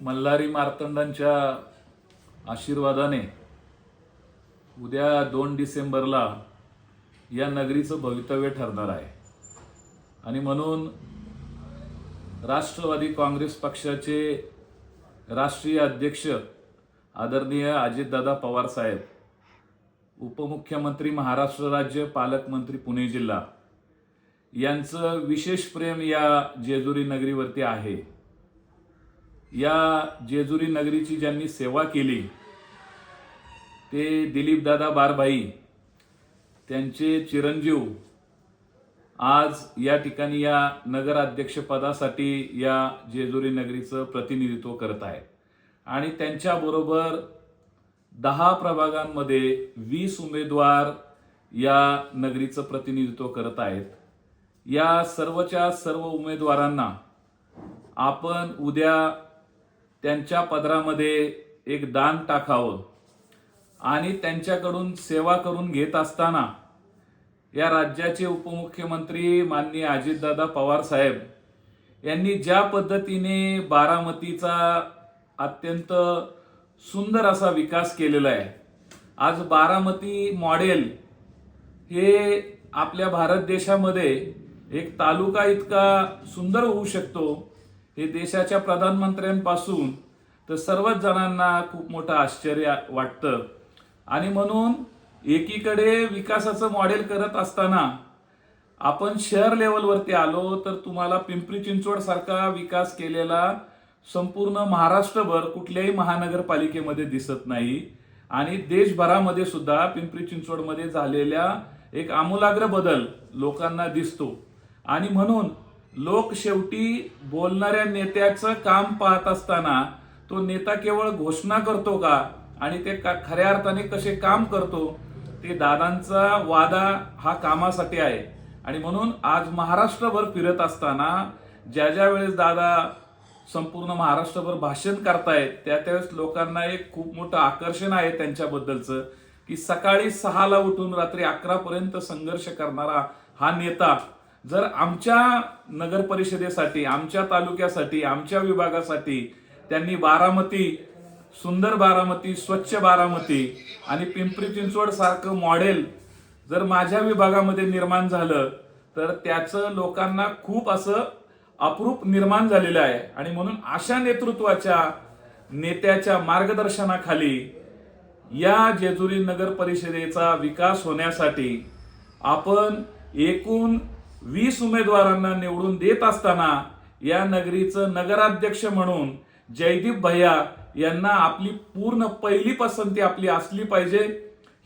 मल्हारी मार्तंडांच्या आशीर्वादाने उद्या दोन डिसेंबरला या नगरीचं भवितव्य ठरणार आहे. आणि म्हणून राष्ट्रवादी काँग्रेस पक्षाचे राष्ट्रीय अध्यक्ष आदरणीय अजितदादा पवार साहेब उपमुख्यमंत्री महाराष्ट्र राज्य पालकमंत्री पुणे जिल्हा यांचं विशेष प्रेम या जेजुरी नगरीवरती आहे. या जेजुरी नगरीची ज्यांनी सेवा केली ते दिलीपदादा बारभाई त्यांचे चिरंजीव आज या ठिकाणी या नगराध्यक्षपदासाठी या जेजुरी नगरीचं प्रतिनिधित्व करत आहेत. आणि त्यांच्याबरोबर दहा प्रभागांमध्ये वीस उमेदवार या नगरीचं प्रतिनिधित्व करत आहेत. या सर्वच्या सर्व उमेदवारांना आपण उद्या त्यांच्या पदरामध्ये एक दान टाकावं. आणि त्यांच्याकडून सेवा करून घेत असताना या राज्याचे उपमुख्यमंत्री माननीय अजितदादा पवार साहेब यांनी ज्या पद्धतीने बारामतीचा अत्यंत सुंदर असा विकास केलेला आहे. आज बारामती मॉडेल हे आपल्या भारत देशामध्ये एक तालुका इतका सुंदर होऊ शकतो हे देशाच्या प्रधानमंत्र्यांपासून तर सर्वच जणांना खूप मोठं आश्चर्य वाटतं. आणि म्हणून एकीकडे विकासाचं मॉडेल करत असताना आपण शहर लेवलवरती आलो तर तुम्हाला पिंपरी चिंचवड सारखा विकास केलेला संपूर्ण महाराष्ट्रभर कुठल्याही महानगरपालिकेमध्ये दिसत नाही. आणि देशभरामध्ये सुद्धा पिंपरी चिंचवडमध्ये झालेल्या एक आमूलाग्र बदल लोकांना दिसतो. आणि म्हणून लोक शेवटी बोलणाऱ्या नेत्याचं काम पाहत असताना तो नेता केवळ घोषणा करतो का? आणि ते का- खऱ्या अर्थाने कसे काम करतो? ते दादांचा वादा हा कामासाठी आहे. आणि म्हणून आज महाराष्ट्रभर फिरत असताना ज्या ज्या वेळेस दादा संपूर्ण महाराष्ट्रभर भाषण करतायत त्या त्यावेळेस लोकांना एक खूप मोठं आकर्षण आहे त्यांच्याबद्दलचं की सकाळी सहाला उठून रात्री अकरा पर्यंत संघर्ष करणारा हा नेता जर आमच्या नगर परिषदेसाठी आमच्या तालुक्यासाठी आमच्या विभागासाठी त्यांनी बारामती सुंदर बारामती स्वच्छ बारामती आणि पिंपरी चिंचवड सारखं मॉडेल जर माझ्या विभागामध्ये निर्माण झालं तर त्याचं लोकांना खूप असं अप्रूप निर्माण झालेलं आहे. आणि म्हणून अशा नेतृत्वाच्या नेत्याच्या मार्गदर्शनाखाली या जेजुरी नगर परिषदेचा विकास होण्यासाठी आपण एकूण वीस उमेदवारांना निवडून देत असताना या नगरीचं नगराध्यक्ष म्हणून जयदीप भैया यांना आपली पूर्ण पहिली पसंती आपली असली पाहिजे.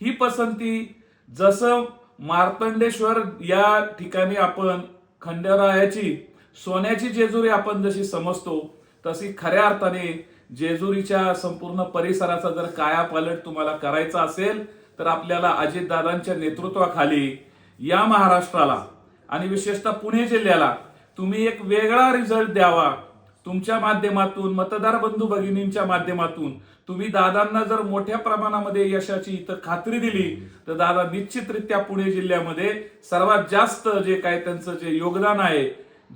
ही पसंती जसं मार्तंडेश्वर या ठिकाणी आपण खंडरायाची सोन्याची जेजुरी आपण जशी समजतो तशी खऱ्या अर्थाने जेजुरीच्या संपूर्ण परिसराचा जर कायापालट तुम्हाला करायचा असेल तर आपल्याला अजितदादांच्या नेतृत्वाखाली या महाराष्ट्राला आणि विशेषतः पुणे जिल्ह्याला तुम्ही एक वेगळा रिझल्ट द्यावा. तुमच्या माध्यमातून मतदार बंधू भगिनींच्या माध्यमातून तुम्ही दादांना जर मोठ्या प्रमाणामध्ये यशाची इथं खात्री दिली तर दादा निश्चितरित्या पुणे जिल्ह्यामध्ये सर्वात जास्त जे काय त्यांचं जे योगदान आहे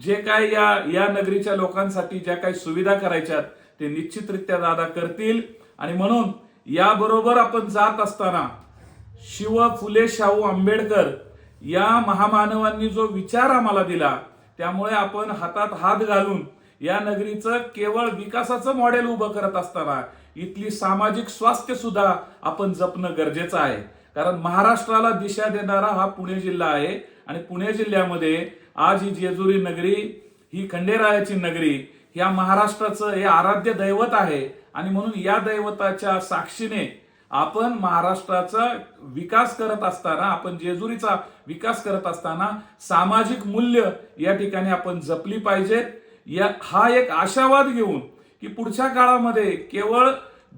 जे काय या या नगरीच्या लोकांसाठी ज्या काही सुविधा करायच्यात ते निश्चितरित्या दादा करतील. आणि म्हणून याबरोबर आपण जात असताना शिव फुले शाहू आंबेडकर या महामानवांनी जो विचार आम्हाला दिला त्यामुळे आपण हातात हात घालून या नगरीचं केवळ विकासाचं मॉडेल उभं करत असताना इथली सामाजिक स्वास्थ्य सुद्धा आपण जपणं गरजेचं आहे. कारण महाराष्ट्राला दिशा देणारा हा पुणे जिल्हा आहे आणि पुणे जिल्ह्यामध्ये आज ही जेजुरी नगरी ही खंडेरायाची नगरी ह्या महाराष्ट्राचं हे आराध्य दैवत आहे. आणि म्हणून या दैवताच्या साक्षीने आपण महाराष्ट्राचा विकास करत असताना आपण जेजुरीचा विकास करत असताना सामाजिक मूल्य या ठिकाणी आपण जपली पाहिजेत. या हा एक आशावाद घेऊन की पुढच्या काळामध्ये केवळ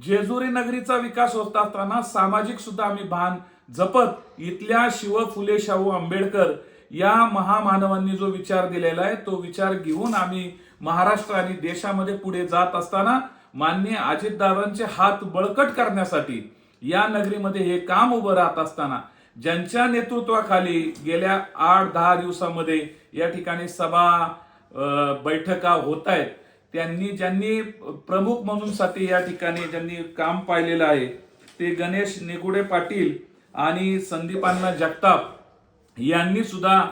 जेजुरी नगरीचा विकास होत असताना सामाजिक सुद्धा आम्ही भान जपत इथल्या शिव फुले शाहू आंबेडकर या महामानवांनी जो विचार दिलेला आहे तो विचार घेऊन आम्ही महाराष्ट्र आणि देशामध्ये पुढे जात असताना माननीय अजितदादांचे हात बळकट करण्यासाठी या नगरीमध्ये हे काम उभं राहत असताना ज्यांच्या नेतृत्वाखाली गेल्या आठ दहा दिवसामध्ये या ठिकाणी सभा बैठका होत आहेत त्यांनी ज्यांनी प्रमुख म्हणून साठी या ठिकाणी ज्यांनी काम पाहिलेलं आहे ते गणेश निगुडे पाटील आणि संदीपांना जगताप यांनी सुद्धा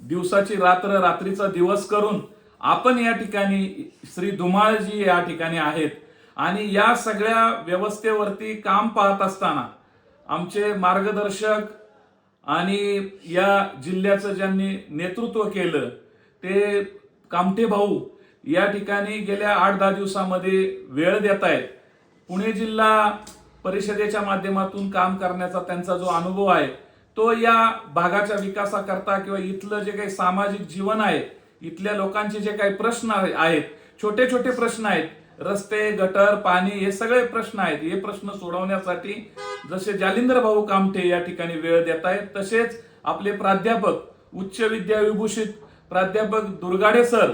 दिवसाची रात्र रात्रीचा दिवस करून आपण या ठिकाणी श्री धुमाळजी या ठिकाणी आहेत आणि या सगळ्या व्यवस्थेवरती काम पाहत असताना आमचे मार्गदर्शक आणि या जिल्ह्याचं ज्यांनी नेतृत्व केलं ते कामठे भाऊ या ठिकाणी गेल्या आठ दहा दिवसामध्ये वेळ देत आहेत. पुणे जिल्हा परिषदेच्या माध्यमातून काम करण्याचा त्यांचा जो अनुभव आहे तो या भागाच्या विकासाकरता किंवा इथलं जे काही सामाजिक जीवन आहे इथल्या लोकांचे जे काही प्रश्न आहे- आहेत छोटे छोटे प्रश्न आहेत रस्ते गटर पाणी हे सगळे प्रश्न आहेत. हे प्रश्न सोडवण्यासाठी जसे जालिंदर भाऊ कामठे या ठिकाणी वेळ देत आहेत तसेच आपले प्राध्यापक उच्च विद्या विभूषित प्राध्यापक दुर्गाडे सर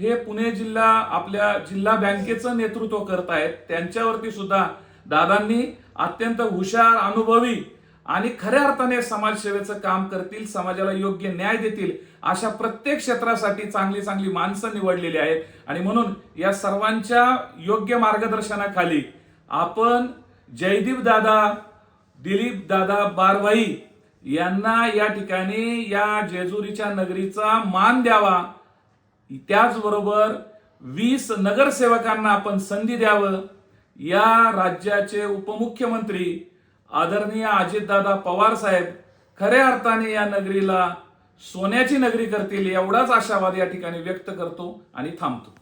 हे पुणे जिल्हा आपल्या जिल्हा बँकेचं नेतृत्व करत आहेत. त्यांच्यावरती सुद्धा दादांनी अत्यंत हुशार अनुभवी आणि खऱ्या अर्थाने समाजसेवेचं काम करतील समाजाला योग्य न्याय देतील अशा प्रत्येक क्षेत्रासाठी चांगली चांगली माणसं निवडलेली आहेत. आणि म्हणून या सर्वांच्या योग्य मार्गदर्शनाखाली आपण जयदीप दादा दिलीप दादा बारवाई यांना या ठिकाणी या जेजुरीच्या नगरीचा मान द्यावा. त्याचबरोबर वीस नगरसेवकांना आपण संधी द्यावं. या राज्याचे उपमुख्यमंत्री आदरणीय अजितदादा पवार साहेब खऱ्या अर्थाने या नगरीला सोन्याची नगरी करतील एवढाच आशावाद या ठिकाणी व्यक्त करतो आणि थांबतो.